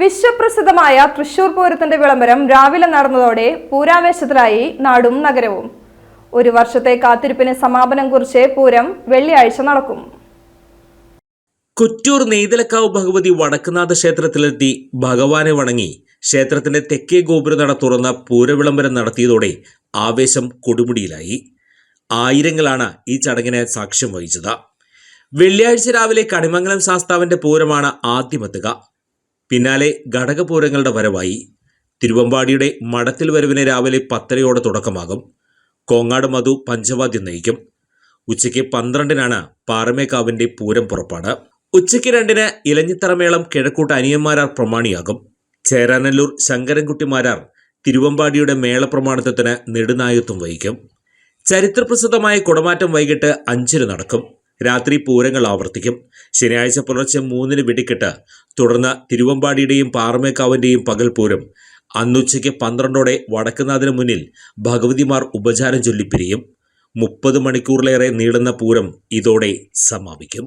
വിശ്വപ്രസിദ്ധമായ തൃശൂർ പൂരത്തിന്റെ വിളംബരം രാവിലെ നടന്നതോടെ പൂരാവേശത്തിലായി നാടും നഗരവും. ഒരു വർഷത്തെ കാത്തിരിപ്പിന് സമാപനം കുറിച്ച് പൂരം വെള്ളിയാഴ്ച നടക്കും. കൊറ്റൂർ നെയ്തലക്കാവ് ഭഗവതി വടക്കുനാഥ ക്ഷേത്രത്തിലെത്തി ഭഗവാനെ വണങ്ങി. ക്ഷേത്രത്തിന്റെ തെക്കേ ഗോപുരനട തുറന്ന പൂരവിളംബരം നടത്തിയതോടെ ആവേശം കൊടുമുടിയിലായി. ആയിരങ്ങളാണ് ഈ ചടങ്ങിന് സാക്ഷ്യം വഹിച്ചത്. വെള്ളിയാഴ്ച രാവിലെ കണിമംഗലം ശാസ്താവിന്റെ പൂരമാണ് ആദ്യമെത്തുക പിന്നാലെ ഘടകപൂരങ്ങളുടെ വരവായി തിരുവമ്പാടിയുടെ മഠത്തിൽ വരവിന് രാവിലെ പത്തരയോടെ തുടക്കമാകും. കോങ്ങാട് മധു പഞ്ചവാദ്യം നയിക്കും. ഉച്ചയ്ക്ക് പന്ത്രണ്ടിനാണ് പാറമേക്കാവിന്റെ പൂരം പുറപ്പാട്. ഉച്ചയ്ക്ക് രണ്ടിന് ഇലഞ്ഞിത്തറമേളം കിഴക്കൂട്ട് അനിയന്മാരാർ പ്രമാണിയാകും. ചേരാനല്ലൂർ ശങ്കരൻകുട്ടിമാരാർ തിരുവമ്പാടിയുടെ മേളപ്രമാണിത്വത്തിന് നെടുനായത്വം വഹിക്കും. ചരിത്രപ്രസിദ്ധമായ കുടമാറ്റം വൈകിട്ട് അഞ്ചിന് നടക്കും. രാത്രി പൂരങ്ങൾ ആവർത്തിക്കും. ശനിയാഴ്ച പുലർച്ചെ മൂന്നിന് വെടിക്കെട്ട് തുടർന്ന് തിരുവമ്പാടിയുടെയും പാറമേക്കാവിന്റെയും പകൽ പൂരം അന്നുച്ചയ്ക്ക് പന്ത്രണ്ടോടെ വടക്കുനാഥിന് മുന്നിൽ ഭഗവതിമാർ ഉപചാരം ചൊല്ലിപ്പിരിയും. മുപ്പത് മണിക്കൂറിലേറെ നീളുന്ന പൂരം ഇതോടെ സമാപിക്കും.